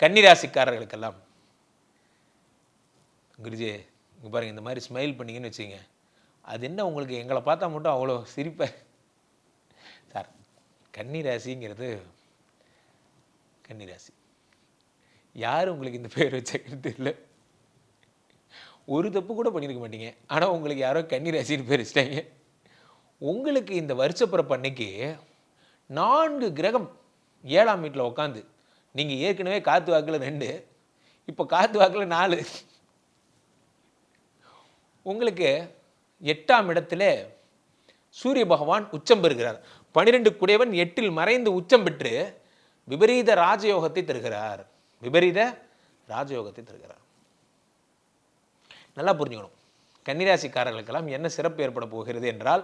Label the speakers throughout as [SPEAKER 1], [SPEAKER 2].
[SPEAKER 1] கன்னிராசிக்காரர்களுக்கெல்லாம். குருஜி இங்கே பாருங்கள் இந்த மாதிரி ஸ்மைல் பண்ணீங்கன்னு வச்சுங்க அது என்ன உங்களுக்கு? எங்களை பார்த்தா மட்டும் அவ்வளோ சிரிப்பை? சார் கன்னிராசிங்கிறது கன்னிராசி. யார் உங்களுக்கு இந்த பேர் வச்சதுன்னு தெரியல ஒரு தப்பு கூட பண்ணியிருக்க மாட்டீங்க. ஆனால் உங்களுக்கு யாரோ கன்னிராசின்னு பேர் வச்சிட்டாங்க. உங்களுக்கு இந்த வருஷப்பிறப்பு அன்னைக்கு நான்கு கிரகம் ஏழாம் வீட்டில் உட்காந்து நீங்கள் ஏற்கனவே காத்து வாக்கில் ரெண்டு இப்போ காத்து வாக்கில் நாலு. உங்களுக்கு எட்டாம் இடத்துல சூரிய பகவான் உச்சம் பெறுகிறார். பனிரெண்டு குடைவன் எட்டில் மறைந்து உச்சம் பெற்று விபரீத ராஜயோகத்தை தருகிறார். விபரீத ராஜயோகத்தை தருகிறார். நல்லா புரிஞ்சுக்கணும். கன்னிராசிக்காரர்களுக்கெல்லாம் என்ன சிறப்பு ஏற்பட போகிறது என்றால்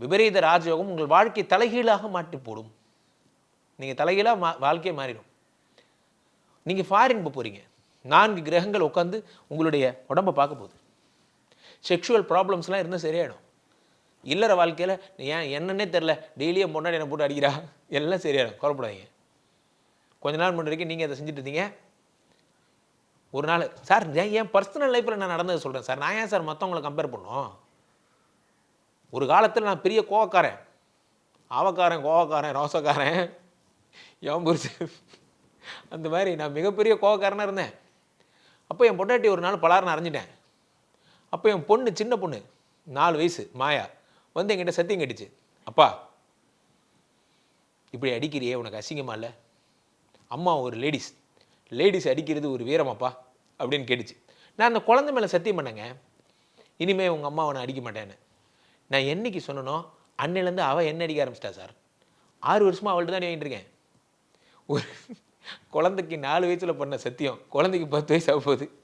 [SPEAKER 1] விபரீத ராஜயோகம் உங்கள் வாழ்க்கை தலைகீழாக மாட்டி போடும். நீங்கள் தலைகீழாக மா வாழ்க்கையே மாறிடும். நீங்கள் ஃபாரின் போக போகிறீங்க நான்கு கிரகங்கள் உட்காந்து உங்களுடைய உடம்பை பார்க்க போகுது. செக்ஷுவல் ப்ராப்ளம்ஸ்லாம் இருந்தால் சரியாயிடும். இல்லற வாழ்க்கையில் ஏன் என்னன்னே தெரில டெய்லியும் பொண்ணாடி என்னை போட்டு அடிக்கிறா? எல்லாம் சரியாயிடும். குறப்படாதீங்க கொஞ்ச நாள் முன்ன வரைக்கும் நீங்கள் அதை செஞ்சுட்டு இருந்தீங்க. ஒரு நாள் சார் ஏன் என் பர்சனல் லைஃப்பில் நான் நடந்தது சொல்கிறேன் சார் நான் ஏன் சார் மற்றவங்களை கம்பேர் பண்ணோம்? ஒரு காலத்தில் நான் பெரிய கோவக்காரன். ஆவக்காரன் கோவக்காரன் ரோசக்காரன். எவன் புரிச்சு அந்த மாதிரி நான் மிகப்பெரிய கோவக்காரனாக இருந்தேன். அப்போ என் பொட்டாட்டி ஒரு நாள் பலாரம் அரைஞ்சிட்டேன். அப்போ என் பொண்ணு சின்ன பொண்ணு நாலு வயசு மாயா வந்து என்கிட்ட சத்தியம் கட்டிச்சு. அப்பா இப்படி அடிக்கிறியே உனக்கு அசிங்கமா இல்லை? அம்மா ஒரு லேடிஸ் லேடிஸ் அடிக்கிறது ஒரு வீரமாப்பா அப்படின்னு கேட்டுச்சு. நான் அந்த குழந்தை மேலே சத்தியம் பண்ணேங்க. இனிமேல் உங்கள் அம்மா அவனை அடிக்க மாட்டேன்னு. நான் என்னைக்கு சொன்னனோ அன்னையிலேருந்து அவள் என்ன அடிக்க ஆரம்பிச்சிட்டா சார்? ஆறு வருஷமாக அவள்கிட்ட தான் வாங்கிட்டு இருக்கேன். ஒரு குழந்தைக்கு நாலு வயசில் பண்ண சத்தியம். குழந்தைக்கு பத்து வயசு ஆக போகுது.